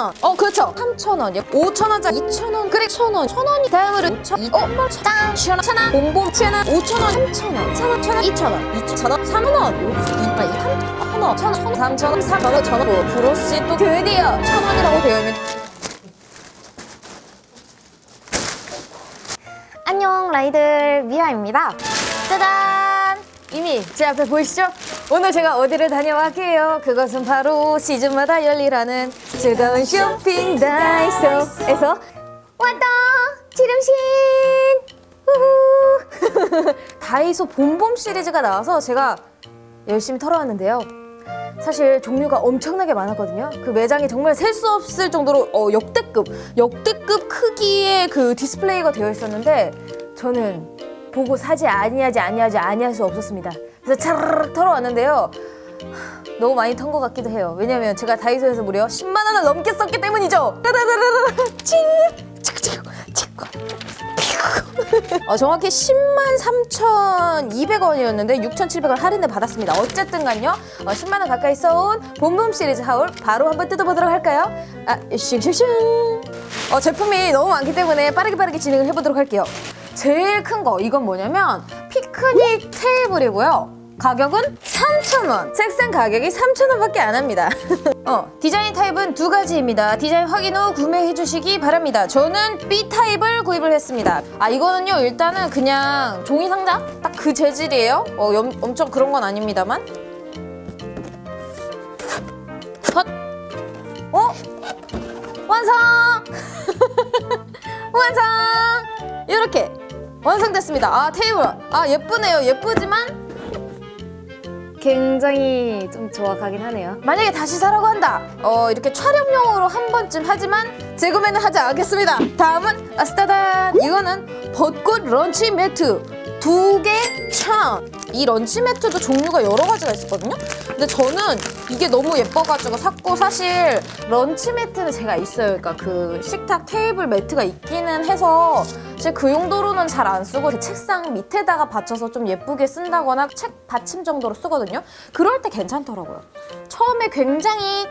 3,000원. 어, 그렇죠. 3,000원이요. 5,000원짜리 2,000원. 그래, 1,000원. 1,000원이 다음으로 5,000원. 어, 짠. 1,000원. 1,000원. 봄봄 1,000원. 5,000원. 3,000원. 1,000원. 1,000원. 2,000원. 2,000원. 3,000원. 2,000원. 1,000원. 3,000원. 3,000원. 1,000원. 브로시 또 드디어 1,000원이라고 되어 있는 안녕 라이들 미아입니다. 짜잔! 이미 제 앞에 보이시죠? 오늘 제가 어디를 다녀왔게요? 그것은 바로 시즌마다 열리라는 즐거운 쇼핑 다이소에서 왔다! 지름신! 우후! 다이소 봄봄 시리즈가 나와서 제가 열심히 털어왔는데요. 사실 종류가 엄청나게 많았거든요. 그 매장이 정말 셀 수 없을 정도로 어, 역대급, 역대급 크기의 그 디스플레이가 되어 있었는데 저는 보고 사지 아니하지 아니하지 아니할 수 없었습니다. 그래서 차르르 털어왔는데요. 하, 너무 많이 턴 것 같기도 해요. 왜냐면 제가 다이소에서 무려 10만 원을 넘게 썼기 때문이죠. 따다다다다 찡! 치크치크 치크 어, 정확히 10만 3,200원이었는데 6,700원 할인을 받았습니다. 어쨌든 간요. 어, 10만 원 가까이 써온 봄봄 시리즈 하울 바로 한번 뜯어보도록 할까요? 아, 슝슝슝. 어, 제품이 너무 많기 때문에 빠르게 빠르게 진행을 해보도록 할게요. 제일 큰 거 이건 뭐냐면 피크닉 테이블이고요. 가격은 3,000원. 책상 가격이 3,000원밖에 안 합니다. 어, 디자인 타입은 두 가지입니다. 디자인 확인 후 구매해 주시기 바랍니다. 저는 B 타입을 구입을 했습니다. 아, 이거는요, 일단은 그냥 종이 상자? 딱 그 재질이에요. 어, 염- 엄청 그런 건 아닙니다만. 헛! 어? 완성! 완성! 이렇게 완성됐습니다. 아, 테이블. 아, 예쁘네요. 예쁘지만 굉장히 좀 좋아가긴 하네요. 만약에 다시 사라고 한다. 어 이렇게 촬영용으로 한 번쯤 하지만 재구매는 하지 않겠습니다. 다음은 아스타단. 이거는 벚꽃 런치 매트 두개 천. 이 런치 매트도 종류가 여러 가지가 있었거든요. 근데 저는 이게 너무 예뻐가지고 샀고 사실 런치 매트는 제가 있어요. 그러니까 그 식탁 테이블 매트가 있기는 해서 사실 그 용도로는 잘 안 쓰고 그 책상 밑에다가 받쳐서 좀 예쁘게 쓴다거나 책 받침 정도로 쓰거든요. 그럴 때 괜찮더라고요. 처음에 굉장히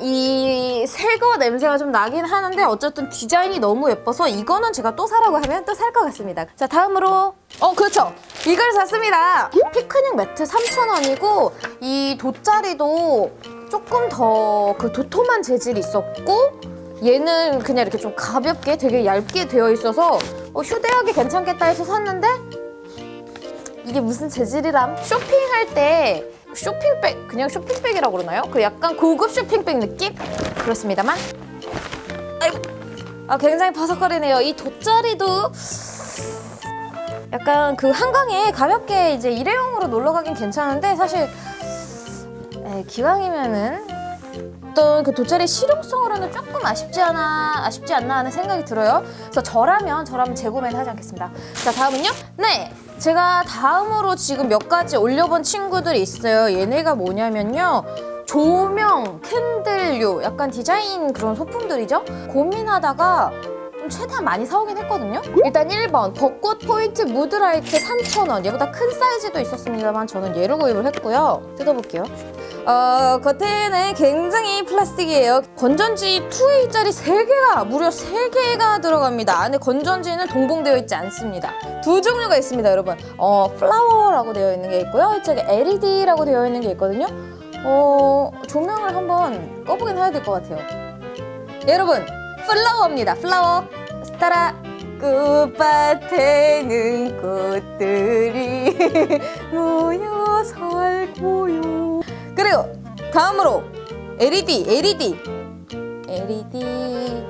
이 새거 냄새가 좀 나긴 하는데 어쨌든 디자인이 너무 예뻐서 이거는 제가 또 사라고 하면 또 살 것 같습니다. 자 다음으로 어 그렇죠 이걸 샀습니다. 피크닉 매트 3,000원이고 이 돗자리도 조금 더 그 도톰한 재질이 있었고 얘는 그냥 이렇게 좀 가볍게 되게 얇게 되어 있어서 어, 휴대하기 괜찮겠다 해서 샀는데 이게 무슨 재질이람? 쇼핑할 때 쇼핑백 그냥 쇼핑백이라고 그러나요? 그 약간 고급 쇼핑백 느낌? 그렇습니다만 아 굉장히 바삭거리네요. 이 돗자리도 약간 그 한강에 가볍게 이제 일회용으로 놀러 가긴 괜찮은데 사실 에, 기왕이면은 어떤 그 돗자리 실용성으로는 조금 아쉽지 않아 아쉽지 않나 하는 생각이 들어요. 그래서 저라면 저라면 재구매는 하지 않겠습니다. 자 다음은요. 네, 제가 다음으로 지금 몇 가지 올려본 친구들이 있어요. 얘네가 뭐냐면요. 조명, 캔들류, 약간 디자인 그런 소품들이죠. 고민하다가 좀 최대한 많이 사오긴 했거든요. 일단 1번 벚꽃 포인트 무드라이트 3,000원. 얘보다 큰 사이즈도 있었습니다만 저는 얘를 구입을 했고요. 뜯어볼게요. 어, 겉에는 굉장히 플라스틱이에요. 건전지 2A짜리 3개가, 무려 3개가 들어갑니다. 안에 건전지는 동봉되어 있지 않습니다. 두 종류가 있습니다, 여러분. 어, 플라워라고 되어 있는 게 있고요. 이쪽에 LED라고 되어 있는 게 있거든요. 어, 조명을 한번 꺼보긴 해야 될 것 같아요. 여러분, 플라워입니다. 플라워. 스타라. 꽃밭에는 꽃들이 모여 살고요. 그리고 다음으로 LED, LED. LED.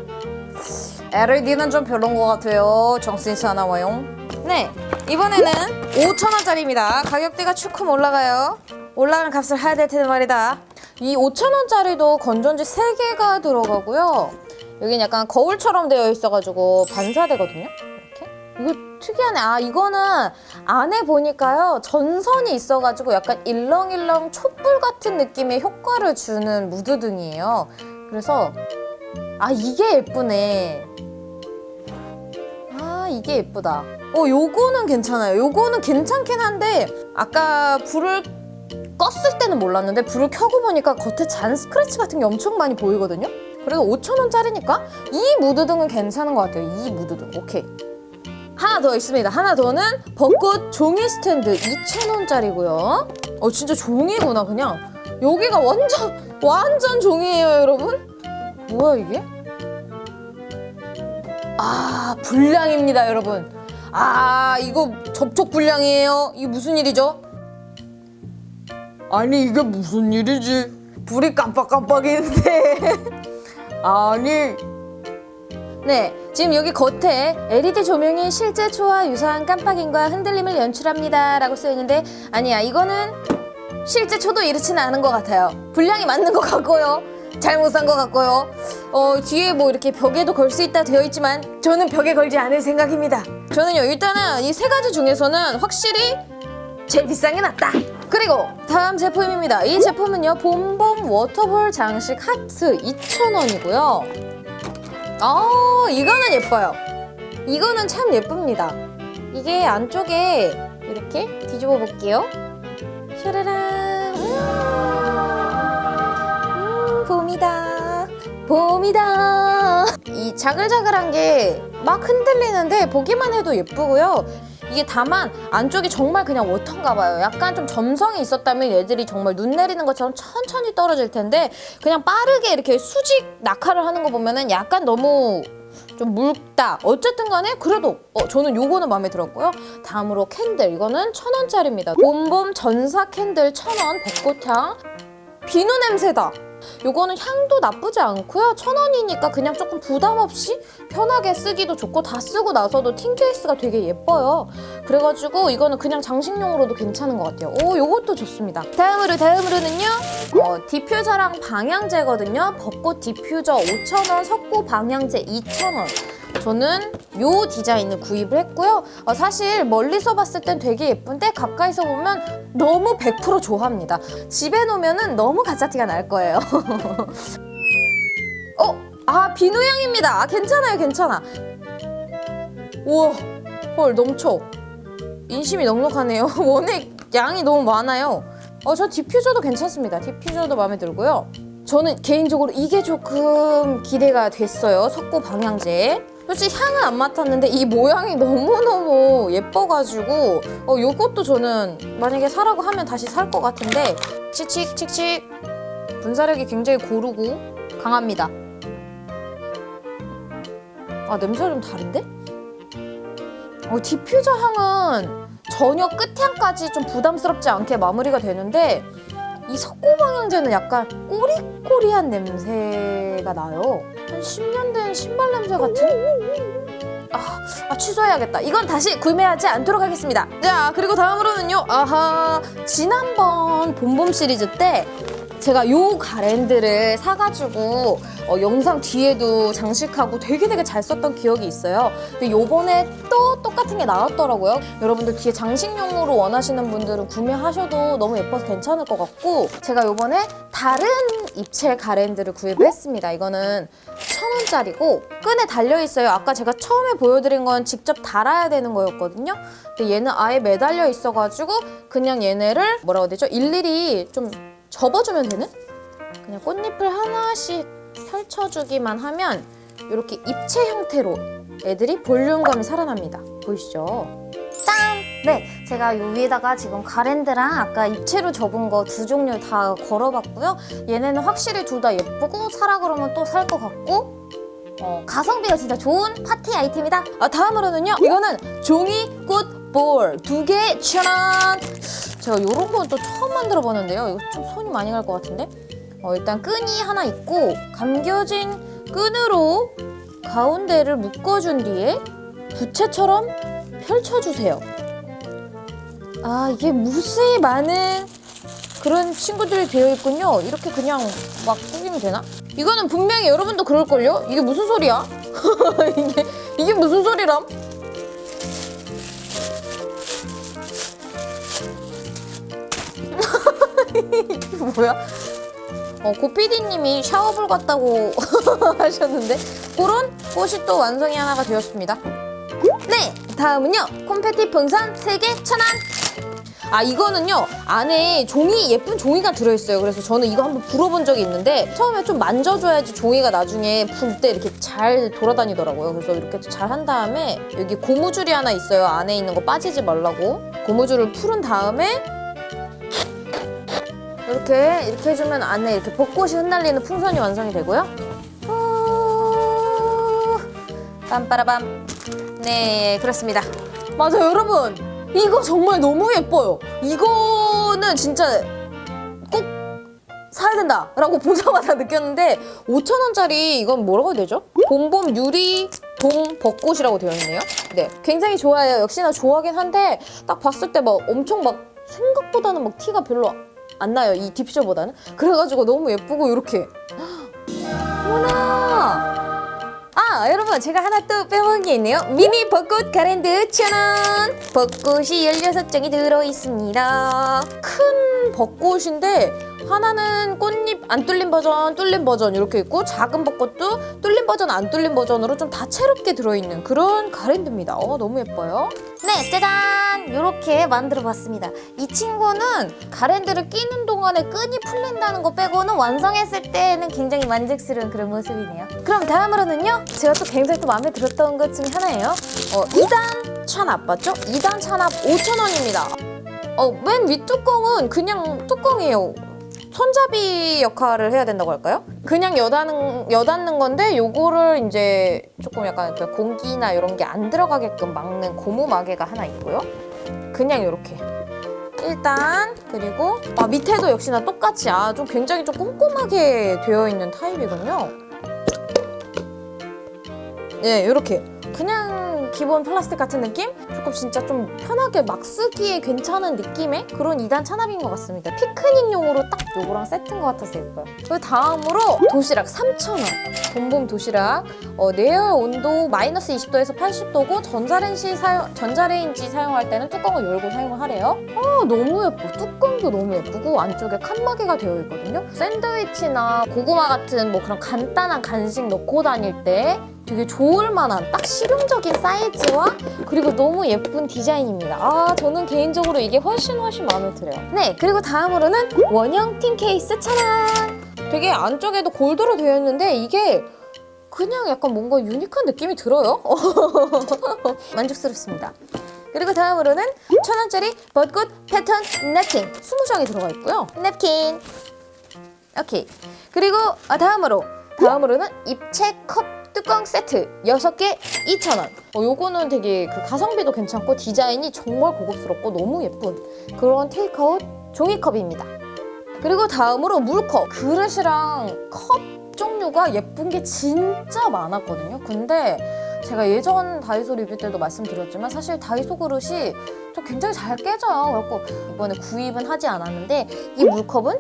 LED는 좀 별론 것 같아요. 정신이 안 나와요. 네, 이번에는 5,000원짜리입니다. 가격대가 추큼 올라가요. 올라가는 값을 해야 될 텐데 말이다. 이 5,000원짜리도 건전지 3개가 들어가고요. 여긴 약간 거울처럼 되어 있어가지고 반사되거든요. 이렇게. 이거 특이하네. 아, 이거는 안에 보니까요. 전선이 있어가지고 약간 일렁일렁 촛불 같은 느낌의 효과를 주는 무드등이에요. 그래서, 아, 이게 예쁘네. 아, 이게 예쁘다. 어, 요거는 괜찮아요. 요거는 괜찮긴 한데, 아까 불을 껐을 때는 몰랐는데, 불을 켜고 보니까 겉에 잔 스크래치 같은 게 엄청 많이 보이거든요? 그래도 5,000원짜리니까 이 무드등은 괜찮은 것 같아요. 이 무드등. 오케이. 하나 더 있습니다. 하나 더는 벚꽃 종이 스탠드 2,000원짜리고요. 어 진짜 종이구나 그냥. 여기가 완전 완전 종이에요, 여러분. 뭐야 이게? 아 불량입니다, 여러분. 아 이거 접촉 불량이에요. 이게 무슨 일이죠? 아니 이게 무슨 일이지? 불이 깜빡깜빡이는데. 아니. 네, 지금 여기 겉에 LED 조명이 실제 초와 유사한 깜빡임과 흔들림을 연출합니다 라고 쓰여있는데 아니야 이거는 실제 초도 이렇지는 않은 것 같아요. 분량이 맞는 것 같고요. 잘못 산 것 같고요. 어, 뒤에 뭐 이렇게 벽에도 걸 수 있다 되어 있지만 저는 벽에 걸지 않을 생각입니다. 저는요 일단은 이 세 가지 중에서는 확실히 제일 비싼 게 낫다. 그리고 다음 제품입니다. 이 제품은요 봄봄 워터볼 장식 하트 2,000원이고요. 아 이거는 예뻐요. 이거는 참 예쁩니다. 이게 안쪽에 이렇게 뒤집어 볼게요. 샤라란. 음, 봄이다. 봄이다. 이 자글자글한 게 막 흔들리는데 보기만 해도 예쁘고요. 이게 다만 안쪽이 정말 그냥 워터인가 봐요. 약간 좀 점성이 있었다면 얘들이 정말 눈 내리는 것처럼 천천히 떨어질 텐데 그냥 빠르게 이렇게 수직 낙하를 하는 거 보면은 약간 너무 좀 묽다. 어쨌든 간에 그래도 어, 저는 요거는 마음에 들었고요. 다음으로 캔들. 이거는 천 원짜리입니다. 봄봄 전사 캔들 천 원, 벚꽃향. 비누 냄새다. 요거는 향도 나쁘지 않고요. 천 원이니까 그냥 조금 부담 없이 편하게 쓰기도 좋고 다 쓰고 나서도 틴 케이스가 되게 예뻐요. 그래가지고 이거는 그냥 장식용으로도 괜찮은 것 같아요. 오, 요것도 좋습니다. 다음으로 다음으로는요. 어, 디퓨저랑 방향제거든요. 벚꽃 디퓨저 5,000원, 석고 방향제 2,000원. 저는 요 디자인을 구입을 했고요. 어, 사실 멀리서 봤을 땐 되게 예쁜데 가까이서 보면 너무 100% 좋아합니다. 집에 놓으면 너무 가짜티가 날 거예요. 어? 아 비누향입니다. 아 괜찮아요 괜찮아. 우와 헐 넘쳐. 인심이 넉넉하네요. 원액 양이 너무 많아요. 어, 저 디퓨저도 괜찮습니다. 디퓨저도 마음에 들고요. 저는 개인적으로 이게 조금 기대가 됐어요. 석고 방향제. 솔직히 향은 안 맡았는데 이 모양이 너무너무 예뻐가지고 어, 요것도 저는 만약에 사라고 하면 다시 살 것 같은데 칙칙 칙칙 분사력이 굉장히 고르고 강합니다. 아 냄새가 좀 다른데? 어, 디퓨저 향은 전혀 끝향까지 좀 부담스럽지 않게 마무리가 되는데 이 석고 방향제는 약간 꼬리꼬리한 냄새가 나요. 한 10년 된 신발 냄새 같은? 아, 아, 취소해야겠다. 이건 다시 구매하지 않도록 하겠습니다. 자, 그리고 다음으로는요. 아하, 지난번 봄봄 시리즈 때 제가 요 가랜드를 사가지고 어, 영상 뒤에도 장식하고 되게 되게 잘 썼던 기억이 있어요. 근데 요번에 또 똑같은 게 나왔더라고요. 여러분들 뒤에 장식용으로 원하시는 분들은 구매하셔도 너무 예뻐서 괜찮을 것 같고 제가 요번에 다른 입체 가랜드를 구입을 했습니다. 이거는 천 원짜리고 끈에 달려 있어요. 아까 제가 처음에 보여드린 건 직접 달아야 되는 거였거든요. 근데 얘는 아예 매달려 있어가지고 그냥 얘네를 뭐라고 해야 되죠? 일일이 좀 접어주면 되는? 그냥 꽃잎을 하나씩 펼쳐주기만 하면 이렇게 입체 형태로 애들이 볼륨감이 살아납니다. 보이시죠? 짠! 네, 제가 요 위에다가 지금 가랜드랑 아까 입체로 접은 거 두 종류 다 걸어봤고요. 얘네는 확실히 둘 다 예쁘고 사라 그러면 또 살 것 같고 어, 가성비가 진짜 좋은 파티 아이템이다. 아 다음으로는요 이거는 종이꽃 볼 두개 천원 제가 이런 건 또 처음 만들어 보는데요 이거 좀 손이 많이 갈 것 같은데 어, 일단 끈이 하나 있고 감겨진 끈으로 가운데를 묶어준 뒤에 부채처럼 펼쳐주세요 아 이게 무수히 많은 그런 친구들이 되어 있군요 이렇게 그냥 막 꾸기면 되나? 이거는 분명히 여러분도 그럴걸요? 이게 무슨 소리야? 이게, 이게 무슨 소리람? 뭐야? 어, 고피디님이 샤워볼 같다고 하셨는데 그런 꽃이 또 완성이 하나가 되었습니다. 네, 다음은요. 콤페티 풍선 3개 천원 아 이거는요 안에 종이 예쁜 종이가 들어있어요. 그래서 저는 이거 한번 불어본 적이 있는데 처음에 좀 만져줘야지 종이가 나중에 불 때 이렇게 잘 돌아다니더라고요. 그래서 이렇게 잘 한 다음에 여기 고무줄이 하나 있어요. 안에 있는 거 빠지지 말라고 고무줄을 풀은 다음에 이렇게 이렇게 해주면 안에 이렇게 벚꽃이 흩날리는 풍선이 완성이 되고요. 후, 빰빠라밤. 네, 그렇습니다. 맞아요, 여러분. 이거 정말 너무 예뻐요. 이거는 진짜 꼭 사야 된다라고 보자마자 느꼈는데 5,000원짜리 이건 뭐라고 되죠? 봄봄 유리 봄 벚꽃이라고 되어 있네요. 네, 굉장히 좋아해요. 역시나 좋아하긴 한데 딱 봤을 때 막 엄청 막 생각보다는 막 티가 별로 안 나요. 이 디퓨저보다는. 그래가지고 너무 예쁘고 이렇게. 어머나. 아 여러분 제가 하나 또 빼먹은 게 있네요 미니 벚꽃 가랜드 천원 벚꽃이 16장이 들어있습니다 큰 벚꽃인데 하나는 꽃잎 안 뚫린 버전 뚫린 버전 이렇게 있고 작은 벚꽃도 뚫린 버전 안 뚫린 버전으로 좀 다채롭게 들어있는 그런 가랜드입니다 어 너무 예뻐요 네, 짜잔! 이렇게 만들어봤습니다. 이 친구는 가랜드를 끼는 동안에 끈이 풀린다는 거 빼고는 완성했을 때는 굉장히 만족스러운 그런 모습이네요. 그럼 다음으로는요 제가 또 굉장히 또 마음에 들었던 것 중에 하나예요 어 2단 찬압 맞죠? 2단 찬압 5,000원입니다 어, 맨 윗뚜껑은 그냥 뚜껑이에요. 손잡이 역할을 해야 된다고 할까요? 그냥 여닫는, 여닫는 건데 요거를 이제 조금 약간 그 공기나 이런 게 안 들어가게끔 막는 고무 마개가 하나 있고요. 그냥 이렇게. 일단 그리고 아, 밑에도 역시나 똑같이 아, 좀 굉장히 좀 꼼꼼하게 되어 있는 타입이군요. 네, 이렇게 그냥 기본 플라스틱 같은 느낌? 조금 진짜 좀 편하게 막 쓰기에 괜찮은 느낌의 그런 2단 찬압인 것 같습니다. 피크닉용으로 딱 요거랑 세트인 것 같아서 예뻐요. 그 다음으로 도시락 3,000원. 봄봄 도시락. 어, 내열 온도 마이너스 20도에서 80도고 전자레인지 사용, 전자레인지 사용할 때는 뚜껑을 열고 사용을 하래요. 아, 너무 예뻐. 뚜껑도 너무 예쁘고 안쪽에 칸마개가 되어 있거든요. 샌드위치나 고구마 같은 뭐 그런 간단한 간식 넣고 다닐 때 되게 좋을 만한 딱 실용적인 사이즈와 그리고 너무 예쁜 디자인입니다. 아, 저는 개인적으로 이게 훨씬 훨씬 마음에 들어요. 네, 그리고 다음으로는 원형 틴 케이스 차란! 되게 안쪽에도 골드로 되어 있는데 이게 그냥 약간 뭔가 유니크한 느낌이 들어요. 만족스럽습니다. 그리고 다음으로는 천 원짜리 벚꽃 패턴 냅킨 20장이 들어가 있고요. 냅킨. 오케이. 그리고 아, 다음으로 다음으로는 입체 컵 뚜껑 세트 6개 2,000원. 어, 요거는 되게 그 가성비도 괜찮고 디자인이 정말 고급스럽고 너무 예쁜 그런 테이크아웃 종이컵입니다. 그리고 다음으로 물컵. 그릇이랑 컵 종류가 예쁜 게 진짜 많았거든요. 근데 제가 예전 다이소 리뷰 때도 말씀드렸지만 사실 다이소 그릇이 좀 굉장히 잘 깨져요. 그래갖고 이번에 구입은 하지 않았는데 이 물컵은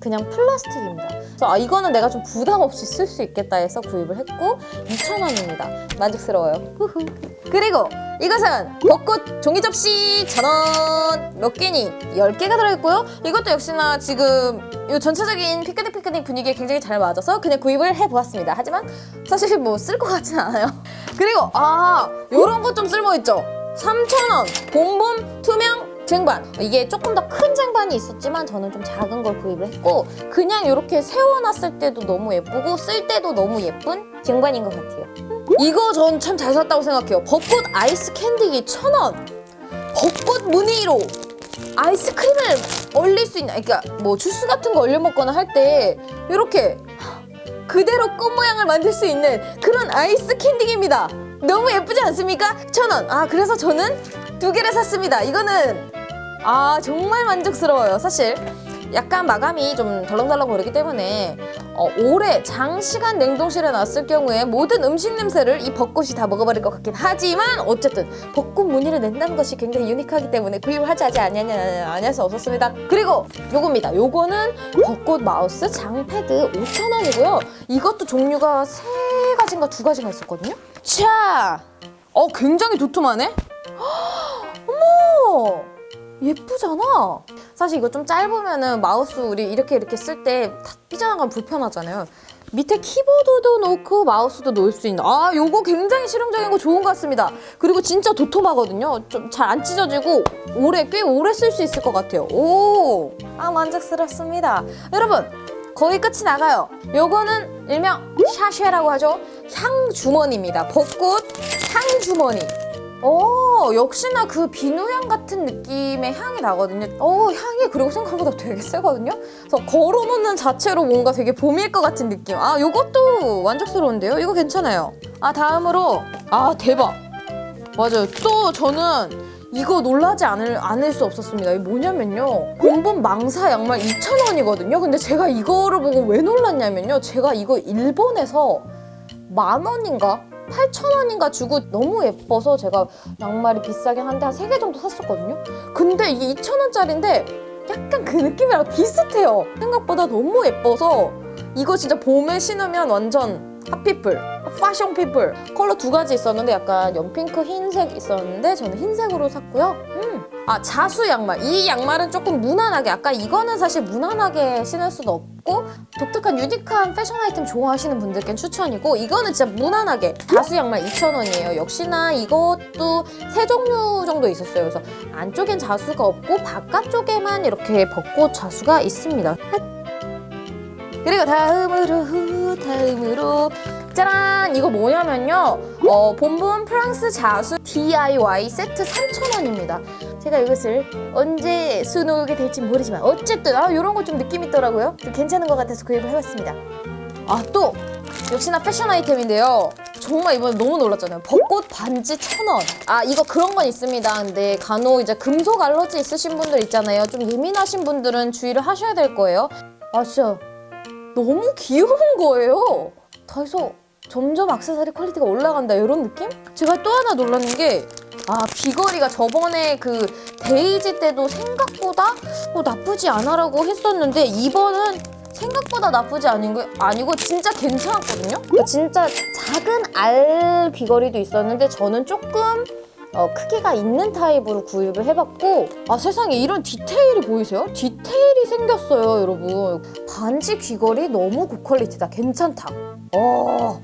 그냥 플라스틱입니다. 그래서 아 이거는 내가 좀 부담 없이 쓸 수 있겠다 해서 구입을 했고 2,000원입니다. 만족스러워요. 후후. 그리고 이것은 벚꽃 종이 접시 1,000원 몇 개니? 10개가 들어있고요. 이것도 역시나 지금 이 전체적인 피크닉 피크닉 분위기에 굉장히 잘 맞아서 그냥 구입을 해보았습니다. 하지만 사실 뭐 쓸 것 같진 않아요. 그리고 아 요런 거좀 쓸모 있죠? 3,000원 봄봄 투명 쟁반 이게 조금 더 큰 쟁반이 있었지만 저는 좀 작은 걸 구입을 했고 그냥 이렇게 세워놨을 때도 너무 예쁘고 쓸 때도 너무 예쁜 쟁반인 것 같아요 이거 전 참 잘 샀다고 생각해요 벚꽃 아이스 캔디기 천원 벚꽃 무늬로 아이스크림을 얼릴 수 있는 그러니까 뭐 주스 같은 거 얼려 먹거나 할 때 이렇게 그대로 꽃 모양을 만들 수 있는 그런 아이스 캔디기입니다. 너무 예쁘지 않습니까? 천 원. 아 그래서 저는 두 개를 샀습니다. 이거는 아 정말 만족스러워요. 사실 약간 마감이 좀 덜렁덜렁 거리기 때문에 어, 오래 장시간 냉동실에 놨을 경우에 모든 음식 냄새를 이 벚꽃이 다 먹어버릴 것 같긴 하지만 어쨌든 벚꽃 무늬를 낸다는 것이 굉장히 유니크하기 때문에 구입을 하지 아니할 수 없었습니다. 그리고 요겁니다. 요거는 벚꽃 마우스 장패드 5,000원이고요. 이것도 종류가 세 가지인가 두 가지가 있었거든요. 자, 어 굉장히 도톰하네. 어머. 예쁘잖아. 사실 이거 좀 짧으면은 마우스 우리 이렇게 이렇게 쓸때 삐져나가면 불편하잖아요. 밑에 키보드도 놓고 마우스도 놓을 수 있는 아 요거 굉장히 실용적인 거 좋은 것 같습니다. 그리고 진짜 도톰하거든요. 좀 잘 안 찢어지고 오래 꽤 오래 쓸 수 있을 것 같아요. 오아 만족스럽습니다. 여러분 거의 끝이 나가요. 요거는 일명 샤쉐라고 하죠. 향 주머니입니다. 벚꽃 향 주머니 오 역시나 그 비누향 같은 느낌의 향이 나거든요. 오 향이 그리고 생각보다 되게 세거든요. 그래서 걸어놓는 자체로 뭔가 되게 봄일 것 같은 느낌. 아 요것도 만족스러운데요. 이거 괜찮아요. 아 다음으로 아 대박. 맞아요. 또 저는 이거 놀라지 않을, 않을 수 없었습니다. 이게 뭐냐면요. 본본 망사 양말 2,000원이거든요. 근데 제가 이거를 보고 왜 놀랐냐면요. 제가 이거 일본에서 만 원인가? 8,000원인가 주고 너무 예뻐서 제가 양말이 비싸긴 한데 한 세 개 정도 샀었거든요. 근데 이게 2,000원짜리인데 약간 그 느낌이랑 비슷해요. 생각보다 너무 예뻐서 이거 진짜 봄에 신으면 완전 핫피플, 패션 피플. 컬러 두 가지 있었는데 약간 연핑크 흰색 있었는데 저는 흰색으로 샀고요. 음. 아 자수 양말. 이 양말은 조금 무난하게 아까 이거는 사실 무난하게 신을 수도 없고 독특한 유니크한 패션 아이템 좋아하시는 분들께는 추천이고 이거는 진짜 무난하게 자수 양말 2,000원이에요. 역시나 이것도 세 종류 정도 있었어요. 그래서 안쪽엔 자수가 없고 바깥쪽에만 이렇게 벚꽃 자수가 있습니다. 그리고 다음으로 다음으로 짜란! 이거 뭐냐면요. 어, 본본 프랑스 자수 DIY 세트 3,000원입니다. 제가 이것을 언제 수놓게 될지 모르지만 어쨌든 아 이런 거 좀 느낌 있더라고요. 좀 괜찮은 것 같아서 구입을 해봤습니다. 아 또! 역시나 패션 아이템인데요. 정말 이번에 너무 놀랐잖아요. 벚꽃 반지 1,000원. 아 이거 그런 건 있습니다. 근데 간혹 이제 금속 알러지 있으신 분들 있잖아요. 좀 예민하신 분들은 주의를 하셔야 될 거예요. 아 진짜 너무 귀여운 거예요. 그래서 점점 악세사리 퀄리티가 올라간다 이런 느낌? 제가 또 하나 놀라는 게 아, 귀걸이가 저번에 그 데이지 때도 생각보다 어, 나쁘지 않아라고 했었는데 이번은 생각보다 나쁘지 아닌 거 아니고 진짜 괜찮았거든요. 그러니까 진짜 작은 알 귀걸이도 있었는데 저는 조금 어, 크기가 있는 타입으로 구입을 해봤고 아 세상에 이런 디테일이 보이세요? 디테일이 생겼어요 여러분 반지 귀걸이 너무 고퀄리티다 괜찮다 어.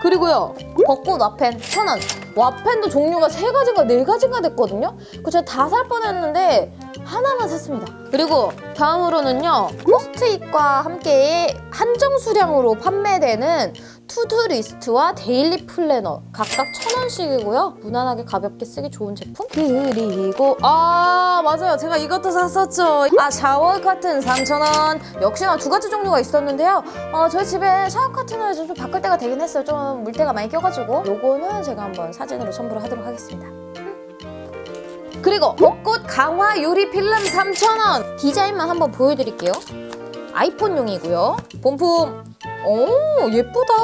그리고요 벚꽃 와펜 천원. 와펜도 종류가 세 가지인가 네 가지인가 됐거든요? 그 제가 다 살 뻔했는데 하나만 샀습니다. 그리고 다음으로는요 포스트잇과 함께 한정 수량으로 판매되는 투두리스트와 데일리 플래너 각각 천 원씩이고요. 무난하게 가볍게 쓰기 좋은 제품. 그리고 아 맞아요. 제가 이것도 샀었죠. 아 샤워 커튼 3,000원. 역시나 두 가지 종류가 있었는데요. 어, 저희 집에 샤워 커튼을 좀 바꿀 때가 되긴 했어요. 좀 물때가 많이 껴가지고 요거는 제가 한번 사진으로 첨부를 하도록 하겠습니다. 그리고 벚꽃 강화 유리 필름 3,000원. 디자인만 한번 보여드릴게요. 아이폰용이고요. 본품 오 예쁘다.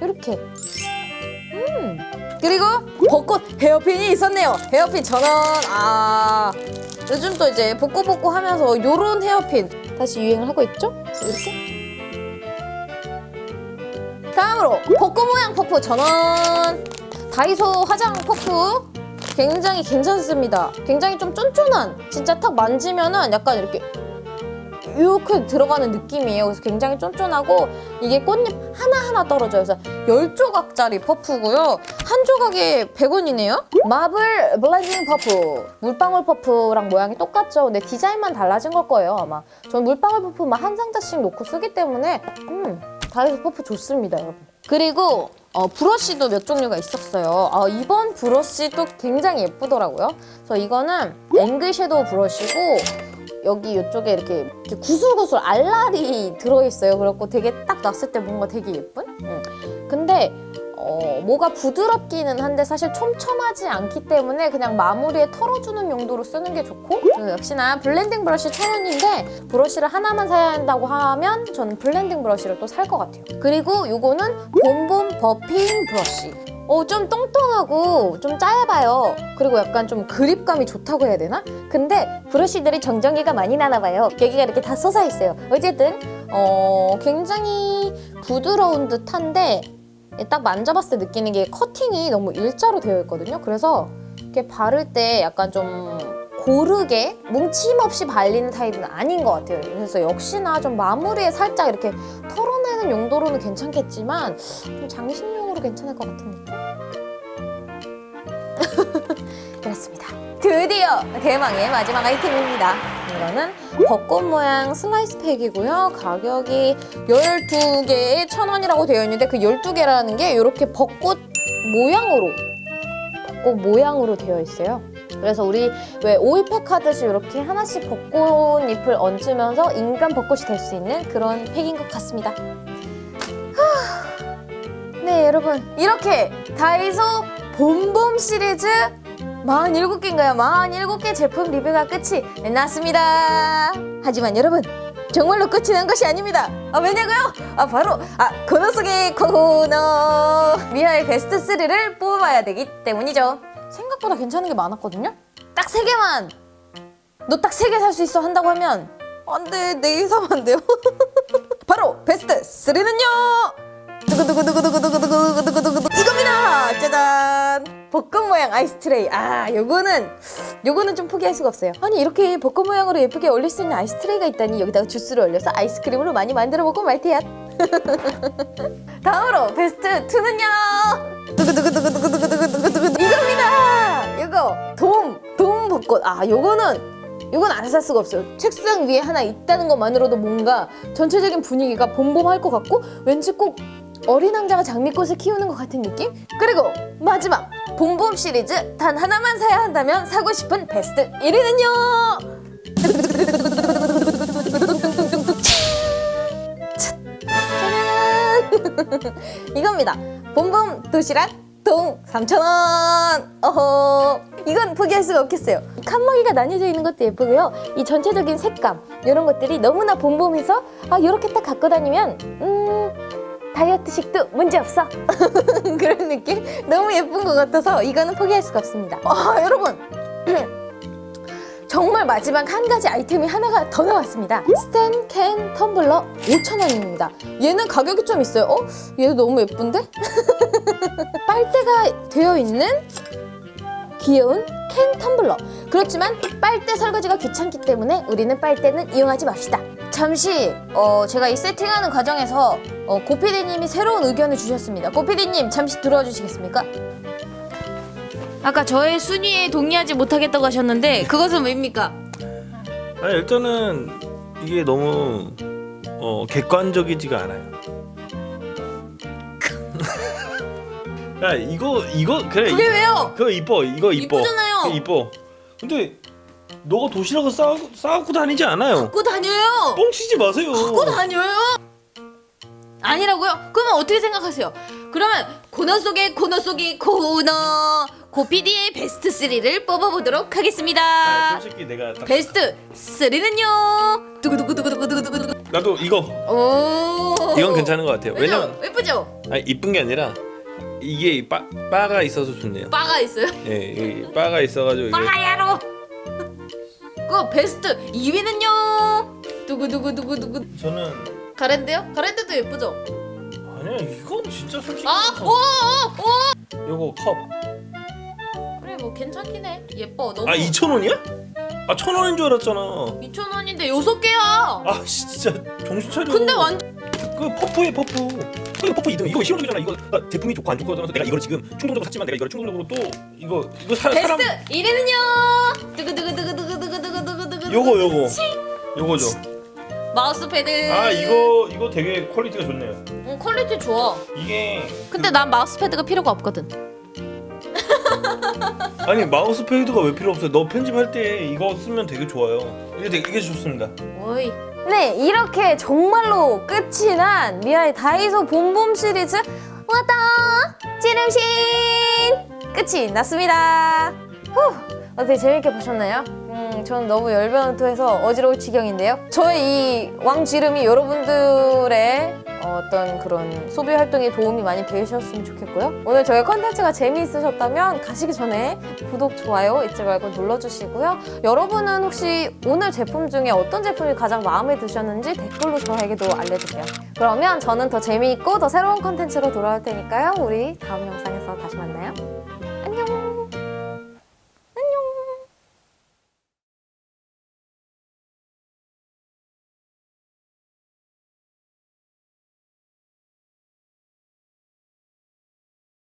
이렇게. 음. 그리고 벚꽃 헤어핀이 있었네요. 헤어핀 전원. 아. 요즘 또 이제 볶고볶고 하면서 요런 헤어핀 다시 유행을 하고 있죠? 이렇게? 다음으로 벚꽃 모양 퍼프 전원. 다이소 화장 퍼프 굉장히 괜찮습니다. 굉장히 좀 쫀쫀한 진짜 탁 만지면은 약간 이렇게 이렇게 들어가는 느낌이에요. 그래서 굉장히 쫀쫀하고 이게 꽃잎 하나하나 떨어져요. 그래서 10조각짜리 퍼프고요. 한 조각에 100원이네요. 마블 블렌딩 퍼프. 물방울 퍼프랑 모양이 똑같죠. 근데 디자인만 달라진 걸 거예요, 아마. 전 물방울 퍼프만 한 상자씩 놓고 쓰기 때문에 음, 다이소 퍼프 좋습니다, 여러분. 그리고 어, 브러쉬도 몇 종류가 있었어요. 아, 이번 브러쉬도 굉장히 예쁘더라고요. 그래서 이거는 앵글 섀도우 브러쉬고 여기 이쪽에 이렇게, 이렇게 구슬구슬 알알이 들어있어요. 그래갖고 되게 딱 놨을 때 뭔가 되게 예쁜? 응. 근데 어, 뭐가 부드럽기는 한데 사실 촘촘하지 않기 때문에 그냥 마무리에 털어주는 용도로 쓰는 게 좋고 역시나 블렌딩 브러쉬 천 원인데 브러쉬를 하나만 사야 한다고 하면 저는 블렌딩 브러쉬를 또 살 것 같아요. 그리고 요거는 봄봄 버핑 브러쉬. 어, 좀 똥똥하고 좀 짧아요. 그리고 약간 좀 그립감이 좋다고 해야 되나? 근데 브러쉬들이 정전기가 많이 나나 봐요. 여기가 이렇게 다 솟아 있어요. 어쨌든 어, 굉장히 부드러운 듯한데 딱 만져봤을 때 느끼는 게 커팅이 너무 일자로 되어 있거든요. 그래서 이렇게 바를 때 약간 좀 고르게 뭉침 없이 발리는 타입은 아닌 것 같아요. 그래서 역시나 좀 마무리에 살짝 이렇게 털어내는 용도로는 괜찮겠지만 좀 장식용 으로 괜찮을 것 같은 느낌? 그렇습니다. 드디어 대망의 마지막 아이템입니다. 이거는 벚꽃 모양 슬라이스 팩이고요. 가격이 12개에 1,000원이라고 되어 있는데 그 12개라는 게 이렇게 벚꽃 모양으로 벚꽃 모양으로 되어 있어요. 그래서 우리 왜 오이팩 하듯이 이렇게 하나씩 벚꽃잎을 얹으면서 인간 벚꽃이 될 수 있는 그런 팩인 것 같습니다. 하... 네 여러분 이렇게 다이소 봄봄 시리즈 47개인가요? 47개 제품 리뷰가 끝이 났습니다. 하지만 여러분 정말로 끝이 난 것이 아닙니다. 아 왜냐고요? 아 바로 아 코너 속의 코너 미아의 베스트 3를 뽑아야 되기 때문이죠. 생각보다 괜찮은 게 많았거든요. 딱세 개만 너딱세개살 수 있어 한다고 하면 안돼 네개 사면 안 돼요. 바로 베스트 3는요. 두구두구두구두구두구두구두구두구 이겁니다. 짜잔. 벚꽃 모양 아이스 트레이. 아, 요거는 요거는 좀 포기할 수가 없어요. 아니 이렇게 벚꽃 모양으로 예쁘게 올릴 수 있는 아이스 트레이가 있다니 여기다가 주스를 올려서 아이스크림으로 많이 만들어 먹고 말 테야. 다음으로 베스트 2는요. 두구두구두구두구두구두구두구 이겁니다. 이거 돔, 돔 벚꽃. 아, 요거는 이건 안 살 수가 없어요. 책상 위에 하나 있다는 것만으로도 뭔가 전체적인 분위기가 봄봄할 것 같고 왠지 꼭 어린 왕자가 장미꽃을 키우는 것 같은 느낌? 그리고 마지막 봄봄 시리즈 단 하나만 사야 한다면 사고 싶은 베스트 1위는요. 짜잔! 이겁니다. 봄봄 도시락 동 3,000원. 어허. 이건 포기할 수가 없겠어요. 칸막이가 나뉘어져 있는 것도 예쁘고요. 이 전체적인 색감 이런 것들이 너무나 봄봄해서 아 이렇게 딱 갖고 다니면 음 다이어트식도 문제 없어. 그런 느낌? 너무 예쁜 것 같아서 이거는 포기할 수가 없습니다. 아 여러분. 정말 마지막 한 가지 아이템이 하나가 더 나왔습니다. 스탠 캔 텀블러 5,000원입니다. 얘는 가격이 좀 있어요. 어? 얘도 너무 예쁜데? 빨대가 되어 있는 귀여운 캔 텀블러. 그렇지만 빨대 설거지가 귀찮기 때문에 우리는 빨대는 이용하지 맙시다. 잠시 어, 제가 이 세팅하는 과정에서 어, 고피디님이 새로운 의견을 주셨습니다. 고피디님 잠시 들어와 주시겠습니까? 아까 저의 순위에 동의하지 못하겠다고 하셨는데 그것은 왜입니까? 아니 일단은 이게 너무 어, 객관적이지가 않아요. 야 이거 이거 그래 그게 왜요? 그거 이뻐 이거 이뻐 이쁘잖아요. 그거 이뻐. 근데 너가 도시락을 싸 싸갖고 다니지 않아요. 갖고 다녀요. 뻥치지 마세요. 갖고 다녀요. 아니라고요? 그러면 어떻게 생각하세요? 그러면 코너 속의 코너 속의 코너 고피디의 베스트 3를 뽑아보도록 아, 하겠습니다. 솔직히 내가 딱 베스트 3는요. 두구두구두구두구두구두구. 나도 이거 오. 이건 괜찮은 것 같아요. 왜요? 왜냐면 예쁘죠? 아니 이쁜 게 아니라 이게 바, 바가 있어서 좋네요. 바가 있어요. 예, 이 바가 있어가지고 이게 바야로. 그 베스트 2위는요. 두구두구두구두구. 저는 가랜드요? 가랜드도 예쁘죠? 아니야 이건 진짜 솔직히 아, 오, 오, 오. 요거 컵. 그래 뭐 괜찮긴 해. 예뻐. 너무. 아 2천 원이야? 아천 원인 줄 알았잖아. 2천 원인데 여섯 개야. 아 씨, 진짜 정신 차려. 근데 완전 그 퍼프에 퍼프. 이거 퍼프 2등. 이거 시원하잖아. 이거 아, 제품이 좋고 안 좋고 떠나서 내가 이걸 지금 충동적으로 샀지만 내가 이걸 충동적으로 또 이거 이거 사, 베스트 사람 1위는요. 두구두구두구두구두구두구두구. 요거 요거 요거죠. 마우스패드. 아 이거 이거 되게 퀄리티가 좋네요. 응, 퀄리티 좋아. 이게 근데 난 마우스패드가 필요가 없거든. 아니 마우스 패드가 왜 필요 없어요? 너 편집할 때 이거 쓰면 되게 좋아요. 이게 되게 이게 좋습니다. 오이. 네, 이렇게 정말로 끝이 난 미아의 다이소 봄봄 시리즈 왔다 찌름신 끝이 났습니다. 후, 어떻게 재밌게 보셨나요? 음, 저는 너무 열변토해서 어지러울 지경인데요. 저의 이 왕지름이 여러분들의 어떤 그런 소비 활동에 도움이 많이 되셨으면 좋겠고요. 오늘 저희 컨텐츠가 재미있으셨다면 가시기 전에 구독, 좋아요 잊지 말고 눌러주시고요. 여러분은 혹시 오늘 제품 중에 어떤 제품이 가장 마음에 드셨는지 댓글로 저에게도 알려주세요. 그러면 저는 더 재미있고 더 새로운 컨텐츠로 돌아올 테니까요. 우리 다음 영상에서